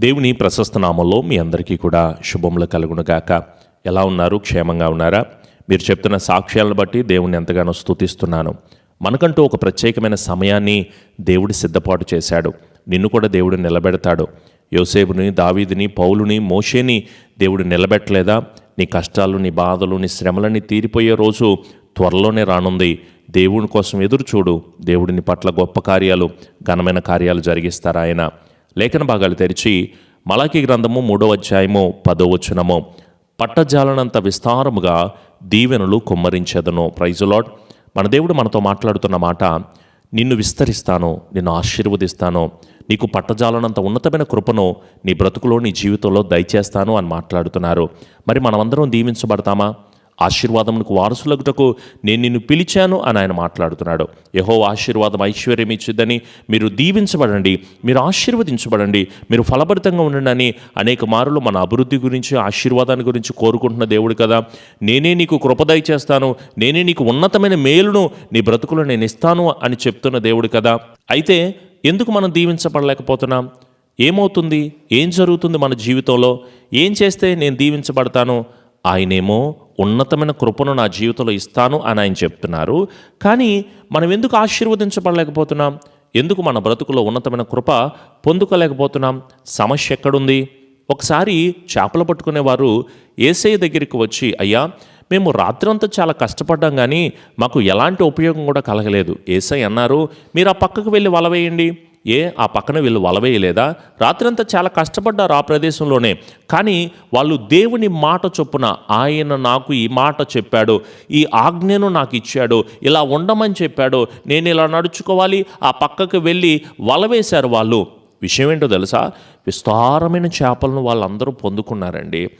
దేవుని ప్రశస్త నామంలో మీ అందరికీ కూడా శుభములు కలుగునుగాక ఎలా ఉన్నారు? క్షేమంగా ఉన్నారా? మీరు చెప్తున్న సాక్ష్యాలను బట్టి దేవుణ్ణి ఎంతగానో స్థుతిస్తున్నాను మనకంటూ ఒక ప్రత్యేకమైన సమయాన్ని దేవుడు సిద్ధపాటు చేశాడు. నిన్ను కూడా దేవుడు నిలబెడతాడు. యోసేపుని దావీదిని పౌలుని మోషేని దేవుడు నిలబెట్టలేదా? నీ కష్టాలు నీ బాధలు నీ శ్రమలన్నీ తీరిపోయే రోజు త్వరలోనే రానుంది. దేవుని కోసం ఎదురు చూడు దేవుడిని పట్ల గొప్ప కార్యాలు ఘనమైన కార్యాలు జరిగిస్తారు ఆయన లేఖన భాగాలు తెరిచి మలాకి గ్రంథము మూడో అధ్యాయము పదో వచనము. పట్టజాలనంత విస్తారముగా దీవెనలు కుమ్మరించేదను. ప్రైజులాడ్ మన దేవుడు మనతో మాట్లాడుతున్న మాట నిన్ను విస్తరిస్తాను నిన్ను ఆశీర్వదిస్తాను నీకు పట్టజాలనంత ఉన్నతమైన కృపను నీ బ్రతుకులో నీ జీవితంలో దయచేస్తాను అని మాట్లాడుతున్నారు. మరి మనమందరం దీవించబడతామా? ఆశీర్వాదమునకు వారసులగుటకు నేను నిన్ను పిలిచాను అని ఆయన మాట్లాడుతున్నాడు. యహో ఆశీర్వాదం ఐశ్వర్యం ఇచ్చిద్దని మీరు దీవించబడండి మీరు ఆశీర్వదించబడండి మీరు ఫలభరితంగా ఉండండి అని అనేక మారులు మన అభివృద్ధి గురించి ఆశీర్వాదాన్ని గురించి కోరుకుంటున్న దేవుడు కదా. నేనే నీకు కృపదయ చేస్తాను నేనే నీకు ఉన్నతమైన మేలును నీ బ్రతుకులో నేను ఇస్తాను అని చెప్తున్న దేవుడు కదా. అయితే ఎందుకు మనం దీవించబడలేకపోతున్నాం? ఏమవుతుంది? ఏం జరుగుతుంది మన జీవితంలో? ఏం చేస్తే నేను దీవించబడతాను? ఆయనేమో ఉన్నతమైన కృపను నా జీవితంలో ఇస్తాను అని ఆయన చెప్తున్నారు. కానీ మనం ఎందుకు ఆశీర్వదించబడలేకపోతున్నాం? ఎందుకు మన బ్రతుకులో ఉన్నతమైన కృప పొందుకోలేకపోతున్నాం? సమస్య ఎక్కడుంది? ఒకసారి చేపలు పట్టుకునేవారు ఏసఐ దగ్గరికి వచ్చి అయ్యా మేము రాత్రంతా చాలా కష్టపడ్డాం కానీ మాకు ఎలాంటి ఉపయోగం కూడా కలగలేదు. ఏసై అన్నారు మీరు ఆ పక్కకు వెళ్ళి వల వేయండి. ఏ ఆ పక్కన వీళ్ళు వలవేయలేదా? రాత్రంతా చాలా కష్టపడ్డారు ఆ ప్రదేశంలోనే. కానీ వాళ్ళు దేవుని మాట చొప్పున ఆయన నాకు ఈ మాట చెప్పాడు ఈ ఆజ్ఞను నాకు ఇచ్చాడు ఇలా ఉండమని చెప్పాడు నేను ఇలా నడుచుకోవాలి ఆ పక్కకు వెళ్ళి వలవేశారు వాళ్ళు. విషయం ఏంటో తెలుసా? విస్తారమైన చేపలను వాళ్ళందరూ పొందుకున్నారండి.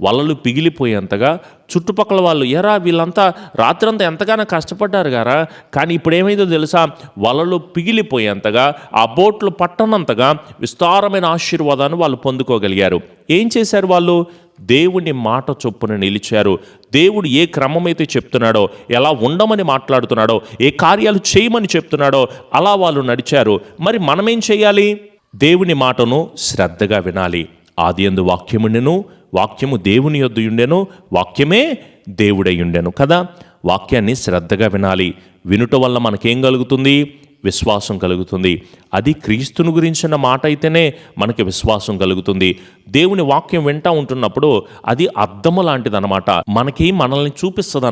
వలలు పిగిలిపోయేంతగా చుట్టుపక్కల వాళ్ళు ఎరా వీళ్ళంతా రాత్రంతా ఎంతగానో కష్టపడ్డారు గారా? కానీ ఇప్పుడు ఏమైందో తెలుసా? వలలు పిగిలిపోయేంతగా ఆ బోట్లు పట్టనంతగా విస్తారమైన ఆశీర్వాదాన్ని వాళ్ళు పొందుకోగలిగారు. ఏం చేశారు వాళ్ళు? దేవుని మాట చొప్పున నిలిచారు. దేవుడు ఏ క్రమమైతే చెప్తున్నాడో ఎలా ఉండమని మాట్లాడుతున్నాడో ఏ కార్యాలు చేయమని చెప్తున్నాడో అలా వాళ్ళు నడిచారు. మరి మనమేం చేయాలి? దేవుని మాటను శ్రద్ధగా వినాలి. ఆది ఎందు వాక్యముండెను వాక్యము దేవుని యొద్ద వాక్యమే దేవుడయ్యుండెను కదా? వాక్యాన్ని శ్రద్ధగా వినాలి. వినుట వల్ల మనకేం కలుగుతుంది? విశ్వాసం కలుగుతుంది. అది క్రీస్తుని గురించిన మాట అయితేనే మనకి విశ్వాసం కలుగుతుంది. దేవుని వాక్యం వింటా ఉంటున్నప్పుడు అది అద్దము లాంటిదన్నమాట. మనకి మనల్ని చూపిస్తుంది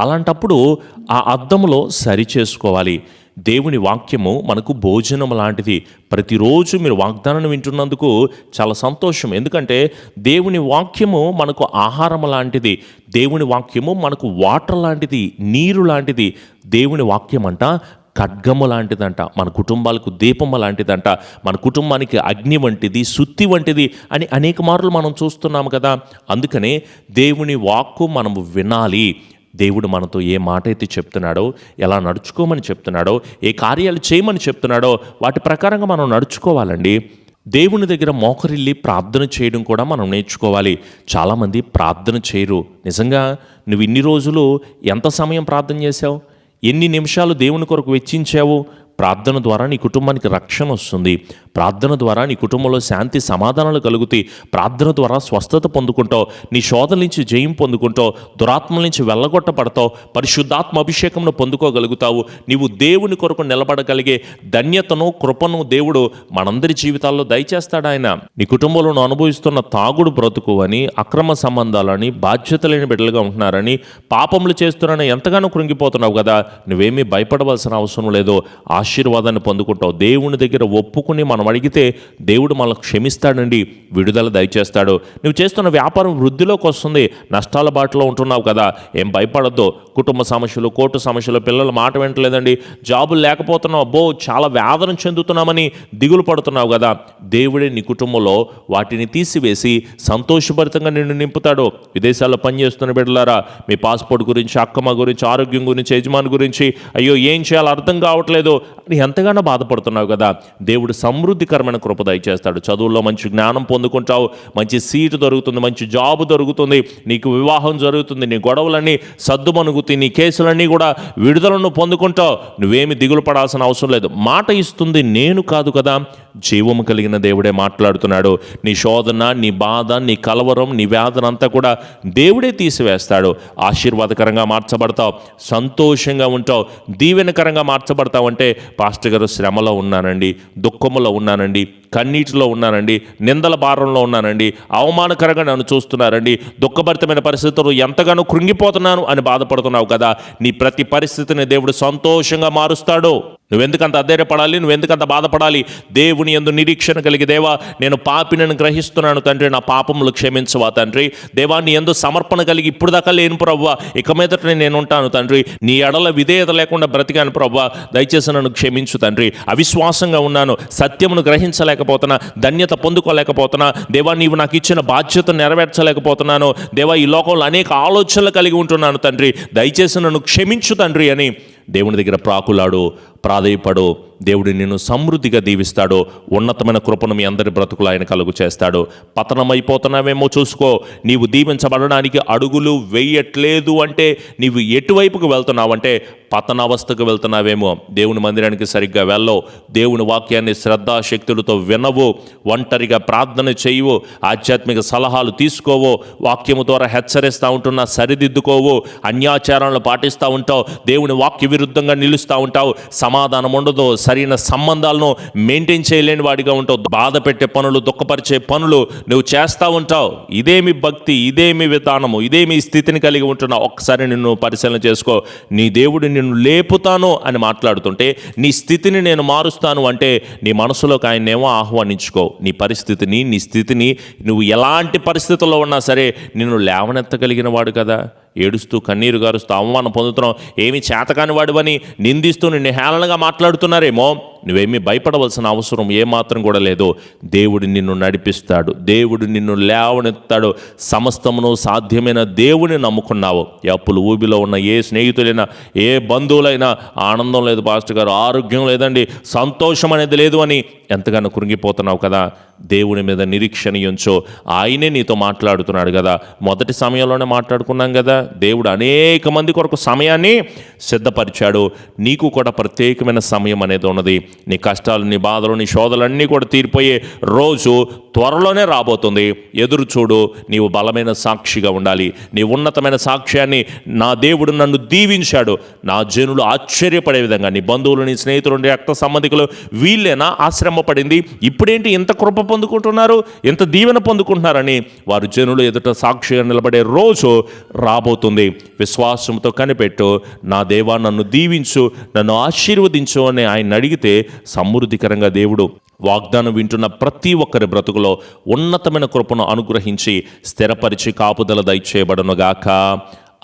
అలాంటప్పుడు ఆ అద్దములో సరి చేసుకోవాలి. దేవుని వాక్యము మనకు భోజనం లాంటిది. ప్రతిరోజు మీరు వాగ్దానం వింటున్నందుకు చాలా సంతోషం. ఎందుకంటే దేవుని వాక్యము మనకు ఆహారం లాంటిది. దేవుని వాక్యము మనకు వాటర్ లాంటిది నీరు లాంటిది. దేవుని వాక్యం అంట ఖడ్గము లాంటిదంట మన కుటుంబాలకు దీపము లాంటిదంట మన కుటుంబానికి అగ్ని వంటిది సుత్తి వంటిది అని అనేక మార్లు మనం చూస్తున్నాము కదా. అందుకనే దేవుని వాక్కు మనము వినాలి. దేవుడు మనతో ఏ మాట అయితే చెప్తున్నాడో ఎలా నడుచుకోమని చెప్తున్నాడో ఏ కార్యాలు చేయమని చెప్తున్నాడో వాటి ప్రకారంగా మనం నడుచుకోవాలండి. దేవుని దగ్గర మోకరిల్లి ప్రార్థన చేయడం కూడా మనం నేర్చుకోవాలి. చాలామంది ప్రార్థన చేయరు. నిజంగా నువ్వు ఇన్ని రోజులు ఎంత సమయం ప్రార్థన చేశావు? ఎన్ని నిమిషాలు దేవుని కొరకు వెచ్చించావు? ప్రార్థన ద్వారా నీ కుటుంబానికి రక్షణ వస్తుంది. ప్రార్థన ద్వారా నీ కుటుంబంలో శాంతి సమాధానాలు కలుగుతాయి. ప్రార్థన ద్వారా స్వస్థత పొందుకుంటావు. నీ శోధల నుంచి జయం పొందుకుంటావు. దురాత్మల నుంచి వెళ్ళగొట్టబడతావు. పరిశుద్ధాత్మ అభిషేకంను పొందుకోగలుగుతావు. నీవు దేవుని కొరకు నిలబడగలిగే ధన్యతను కృపను దేవుడు మనందరి జీవితాల్లో దయచేస్తాడు ఆయన. నీ కుటుంబంలో అనుభవిస్తున్న తాగుడు బ్రతుకు అని అక్రమ సంబంధాలని బాధ్యత లేని బిడ్డలుగా ఉంటున్నారని పాపములు చేస్తున్నారని ఎంతగానో కృంగిపోతున్నావు కదా. నువ్వేమీ భయపడవలసిన అవసరం లేదు. ఆశీర్వాదాన్ని పొందుకుంటావు. దేవుని దగ్గర ఒప్పుకుని మనం అడిగితే దేవుడు మనల్ని క్షమిస్తాడండి విడుదల దయచేస్తాడు. నువ్వు చేస్తున్న వ్యాపారం వృద్ధిలోకి వస్తుంది నష్టాల బాటలో ఉంటున్నావు కదా ఏం భయపడద్దు. కుటుంబ సమస్యలు కోర్టు సమస్యలు పిల్లల మాట వింటలేదండి. జాబులు లేకపోతున్నావు అబ్బో చాలా వేదన చెందుతున్నామని దిగులు పడుతున్నావు కదా. దేవుడే నీ కుటుంబంలో వాటిని తీసివేసి సంతోషభరితంగా నిన్ను నింపుతాడు. విదేశాల్లో పనిచేస్తున్న బిడ్డలారా మీ పాస్పోర్ట్ గురించి అక్కమ్మ గురించి ఆరోగ్యం గురించి యజమాని గురించి అయ్యో ఏం చేయాలో అర్థం కావట్లేదు. నీ ఎంతగానో బాధపడుతున్నావు కదా. దేవుడు సమృద్ధికరమైన కృప దయచేస్తాడు. చదువుల్లో మంచి జ్ఞానం పొందుకుంటావు. మంచి సీటు దొరుకుతుంది. మంచి జాబ్ దొరుకుతుంది. నీకు వివాహం జరుగుతుంది. నీ గొడవలన్నీ సర్దుమణుగుతాయి నీ కేసులన్నీ కూడా విడుదలను పొందుకుంటావు. నువ్వేమి దిగులు పడాల్సిన అవసరం లేదు. మాట ఇస్తుంది నేను కాదు కదా. జీవము కలిగిన దేవుడే మాట్లాడుతున్నాడు. నీ శోధన నీ బాధ నీ కలవరం నీ వేదన అంతా కూడా దేవుడే తీసివేస్తాడు. ఆశీర్వాదకరంగా మార్చబడతావు. సంతోషంగా ఉంటావు. దీవెనకరంగా మార్చబడతావు అంటే పాస్టర్ గారు శ్రమలో ఉన్నానండి దుఃఖములో ఉన్నానండి. కన్నీటిలో ఉన్నానండి నిందల భారంలో ఉన్నానండి అవమానకరంగా నన్ను చూస్తున్నారండి. దుఃఖభరితమైన పరిస్థితుల్లో ఎంతగానో కృంగిపోతున్నాను అని బాధపడుతున్నావు కదా. నీ ప్రతి పరిస్థితిని దేవుడు సంతోషంగా మారుస్తాడు. నువ్వెందుకంత అధైర్యపడాలి? నువ్వెందుకంత బాధపడాలి? దేవుని ఎందు నిరీక్షణ కలిగి దేవా నేను పాపినని గ్రహిస్తున్నాను తండ్రి నా పాపములు క్షమించవా తండ్రి. దేవా నీ ఎందు సమర్పణ కలిగి ఇప్పుడు దాకా లేను ప్రవ్వా. ఇక మీదట నేను ఉంటాను తండ్రి. నీ ఎడల విధేయత లేకుండా బ్రతికాను ప్రవ్వా. దయచేసి నన్ను క్షమించు తండ్రి. అవిశ్వాసంగా ఉన్నాను. సత్యమును గ్రహించలేక గ్రహించలేకపోతున్నా ధన్యత పొందుకోలేకపోతున్నా దేవా నీవు నాకు ఇచ్చిన బాధ్యత నెరవేర్చలేకపోతున్నాను దేవా ఈ లోకంలో అనేక ఆలోచనలు కలిగి ఉంటున్నాను తండ్రి దయచేసి నన్ను క్షమించు తండ్రి అని దేవుని దగ్గర ప్రాకులాడు. ప్రాధేయపడు దేవుడు నిన్ను సమృద్ధిగా దీవిస్తాడు ఉన్నతమైన కృపను మీ అందరి బ్రతుకులు ఆయన కలుగు చేస్తాడు. పతనమైపోతున్నావేమో చూసుకో. నీవు దీవించబడడానికి అడుగులు వేయట్లేదు అంటే నీవు ఎటువైపుకు వెళ్తున్నావంటే పతనావస్థకు వెళ్తున్నావేమో. దేవుని మందిరానికి సరిగ్గా వెళ్ళవు. దేవుని వాక్యాన్ని శ్రద్ధాశక్తులతో వినవు. ఒంటరిగా ప్రార్థన చేయవు. ఆధ్యాత్మిక సలహాలు తీసుకోవు. వాక్యము ద్వారా హెచ్చరిస్తూ ఉంటున్నా సరిదిద్దుకోవు. అన్యాచారాలను పాటిస్తూ ఉంటావు. దేవుని వాక్య విరుద్ధంగా నిలుస్తూ ఉంటావు. సమాధానం ఉండదు సరైన సంబంధాలను మెయింటైన్ చేయలేని వాడిగా ఉంటావు. బాధ పెట్టే పనులు దుఃఖపరిచే పనులు నువ్వు చేస్తూ ఉంటావు. ఇదేమి భక్తి ఇదేమి విధానము ఇదేమి స్థితిని కలిగి ఉంటున్నావు ఒక్కసారి నిన్ను పరిశీలన చేసుకో. నీ దేవుడు నిన్ను లేపుతాను అని మాట్లాడుతుంటే నీ స్థితిని నేను మారుస్తాను అంటే నీ మనసులోకి ఆయన్నేమో ఆహ్వానించుకో. నీ పరిస్థితిని నీ స్థితిని నువ్వు ఎలాంటి పరిస్థితుల్లో ఉన్నా సరే నిన్ను లేవనెత్తగలిగిన వాడు కదా. ఏడుస్తూ కన్నీరు గారుస్తూ అవమానం పొందుతున్నావు. ఏమి చేతకాని వాడివని నిందిస్తూ నిన్ను హేళనగా మాట్లాడుతున్నారేమో. నువ్వేమీ భయపడవలసిన అవసరం ఏమాత్రం కూడా లేదు. దేవుడు నిన్ను నడిపిస్తాడు. దేవుడు నిన్ను లేవనెత్తాడు. సమస్తమును సాధ్యమైన దేవుని నమ్ముకున్నావు. ఈ అప్పులు ఊబిలో ఉన్న ఏ స్నేహితులైనా ఏ బంధువులైనా ఆనందం లేదు పాస్టర్ గారు ఆరోగ్యం లేదండి సంతోషం అనేది లేదు అని ఎంతగానో కృంగిపోతున్నావు కదా. దేవుని మీద నిరీక్షణ ఉంచో. ఆయనే నీతో మాట్లాడుతున్నాడు కదా. మొదటి సమయంలోనే మాట్లాడుకున్నాం కదా. దేవుడు అనేక మంది కొరకు సమయాన్ని సిద్ధపరిచాడు. నీకు కూడా ప్రత్యేకమైన సమయం అనేది ఉన్నది. నీ కష్టాలు నీ బాధలు నీ శోధలన్నీ కూడా తీరిపోయే రోజు త్వరలోనే రాబోతుంది. ఎదురు చూడు నీవు బలమైన సాక్షిగా ఉండాలి. నీ ఉన్నతమైన సాక్ష్యాన్ని నా దేవుడు నన్ను దీవించాడు. నా జనులు ఆశ్చర్యపడే విధంగా నీ బంధువులు నీ స్నేహితులు నీ రక్త సంబంధికులు వీళ్ళేనా ఆశ్రమ పడింది ఇప్పుడేంటి ఇంత కృప పొందుకుంటున్నారు? ఇంత దీవెన పొందుకుంటున్నారని వారు జనులు ఎదుట సాక్షిగా నిలబడే రోజు రాబోతుంది. విశ్వాసంతో కనిపెట్టు నా దేవా నన్ను దీవించు నన్ను ఆశీర్వదించు అని ఆయన అడిగితే సమృద్ధికరంగా దేవుడు వాగ్దానం వింటున్న ప్రతి ఒక్కరి బ్రతుకులో ఉన్నతమైన కృపను అనుగ్రహించి స్థిరపరిచి కాపుదల దయచేయబడనుగాక.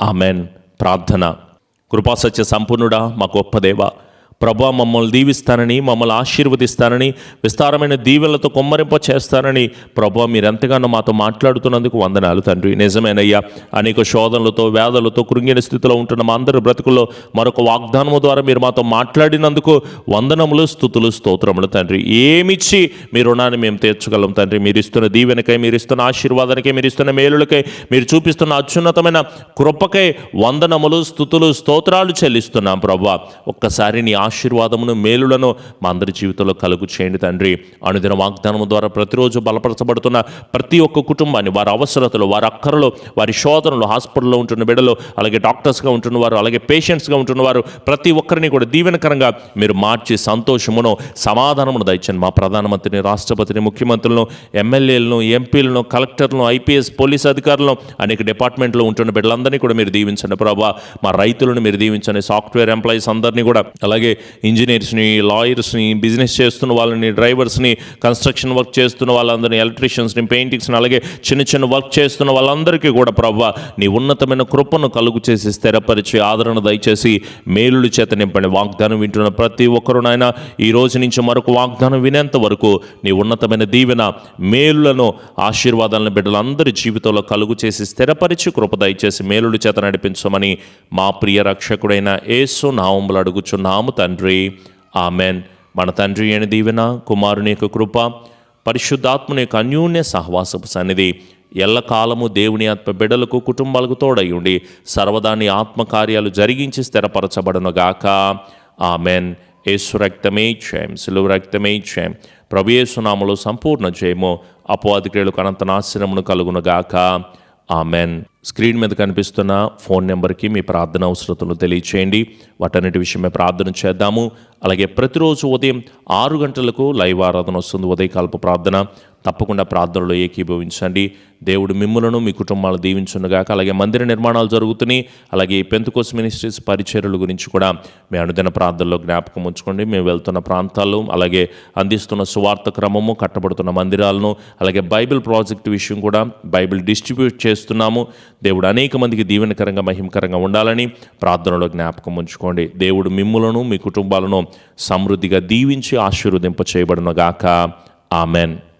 ఆమెన్. ప్రార్థన. కృపాసత్య సంపూర్ణుడా మా గొప్ప దేవ ప్రభా మమ్మల్ని దీవిస్తానని మమ్మల్ని ఆశీర్వదిస్తానని విస్తారమైన దీవెలతో కొమ్మరింప చేస్తానని ప్రభా మీరు ఎంతగానో మాతో మాట్లాడుతున్నందుకు వందనాలు తండ్రి. నిజమేనయ్యా అనేక శోధనలతో వేదలతో కృంగిన స్థితిలో ఉంటున్న మా అందరి బ్రతుకుల్లో మరొక వాగ్దానము ద్వారా మీరు మాతో మాట్లాడినందుకు వందనములు స్థుతులు స్తోత్రములు తండ్రి. ఏమిచ్చి మీ రుణాన్ని మేము తీర్చగలం తండ్రి? మీరు ఇస్తున్న దీవెనకై మీరు ఇస్తున్న ఆశీర్వాదానికై మీరు ఇస్తున్న మేలులకై మీరు చూపిస్తున్న అత్యున్నతమైన కృపకై వందనములు స్థుతులు స్తోత్రాలు చెల్లిస్తున్నాం ప్రభా. ఒక్కసారి నీ ఆశీర్వాదమును మేలులను మా అందరి జీవితంలో కలుగు చేయండి తండ్రి. అనుదిన వాగ్దానం ద్వారా ప్రతిరోజు బలపరచబడుతున్న ప్రతి ఒక్క కుటుంబాన్ని వారి అవసరతలు వారి అక్కరలు వారి శోధనలు హాస్పిటల్లో ఉంటున్న బిడ్డలు అలాగే డాక్టర్స్గా ఉంటున్న వారు అలాగే పేషెంట్స్గా ఉంటున్న వారు ప్రతి ఒక్కరిని కూడా దీవెనకరంగా మీరు మార్చి సంతోషమును సమాధానమును దయచండి మా ప్రధానమంత్రిని రాష్ట్రపతిని ముఖ్యమంత్రులను ఎమ్మెల్యేలను ఎంపీలను కలెక్టర్లను ఐపీఎస్ పోలీస్ అధికారులను అనేక డిపార్ట్మెంట్లో ఉంటున్న బిడ్డలందరినీ కూడా మీరు దీవించండి ప్రభా. మా రైతులను మీరు దీవించండి. సాఫ్ట్వేర్ ఎంప్లాయీస్ అందరినీ కూడా అలాగే ఇంజనీర్స్ని లాయర్స్ని బిజినెస్ చేస్తున్న వాళ్ళని డ్రైవర్స్ని కన్స్ట్రక్షన్ వర్క్ చేస్తున్న వాళ్ళందరినీ ఎలక్ట్రీషియన్స్ని పెయింటింగ్స్ని అలాగే చిన్న చిన్న వర్క్ చేస్తున్న వాళ్ళందరికీ కూడా ప్రవ్వ నీ ఉన్నతమైన కృపను కలుగు చేసి స్థిరపరిచి ఆదరణ దయచేసి మేలులు చేత నింపండి. వాగ్దానం వింటున్న ప్రతి ఒక్కరు నాయన ఈ రోజు నుంచి మరొక వాగ్దానం వినేంత వరకు నీ ఉన్నతమైన దీవెన మేలులను ఆశీర్వాదాలను బిడ్డలందరి జీవితంలో కలుగు చేసి స్థిరపరిచి కృప దయచేసి మేలుడు చేత నడిపించమని మా ప్రియ రక్షకుడైన ఏసు నామములు అడుగుచున్నాము తండ్రి. ఆమెన్. మన తండ్రి అయిన దీవెన కుమారుని యొక్క కృప పరిశుద్ధాత్మని యొక్క అన్యూన్య సహవాసపు సన్నిధి ఎల్లకాలము దేవుని ఆత్మ బిడ్డలకు కుటుంబాలకు తోడై ఉండి సర్వదాని ఆత్మకార్యాలు జరిగించి స్థిరపరచబడనుగాక ఆమెన్. యేసు రక్తమే క్షయం సులువు రక్తమే క్షయం ప్రభుయేసునామలో సంపూర్ణ జయము అపవాది క్రియలకు అనంత నాశనమును కలుగునుగాక ఆమెన్. స్క్రీన్ మీద కనిపిస్తున్న ఫోన్ నెంబర్కి మీ ప్రార్థన అవసరతలు తెలియచేయండి. వాటన్నిటి విషయమే ప్రార్థన చేద్దాము. అలాగే ప్రతిరోజు ఉదయం ఆరు గంటలకు లైవ్ ఆరాధన వస్తుంది. ఉదయకాల్పు ప్రార్థన. తప్పకుండా ప్రార్థనలో ఏకీభవించండి. దేవుడు మిమ్ములను మీ కుటుంబాలు దీవించునుగాక. అలాగే మందిర నిర్మాణాలు జరుగుతున్నాయి. అలాగే పెంతుకోస్ మినిస్ట్రీస్ పరిచర్యల గురించి కూడా మీ అనుదిన ప్రార్థనలో జ్ఞాపకం ఉంచుకోండి. మేము వెళ్తున్న ప్రాంతాలు అలాగే అందిస్తున్న సువార్త క్రమము కట్టబడుతున్న మందిరాలను అలాగే బైబిల్ ప్రాజెక్ట్ విషయం కూడా బైబిల్ డిస్ట్రిబ్యూట్ చేస్తున్నాము. దేవుడు అనేక మందికి దీవెనకరంగా మహిమకరంగా ఉండాలని ప్రార్థనలో జ్ఞాపకం ఉంచుకోండి. దేవుడు మిమ్ములను మీ కుటుంబాలను సమృద్ధిగా దీవించి ఆశీర్వదింప చేయబడినగాక ఆమెన్.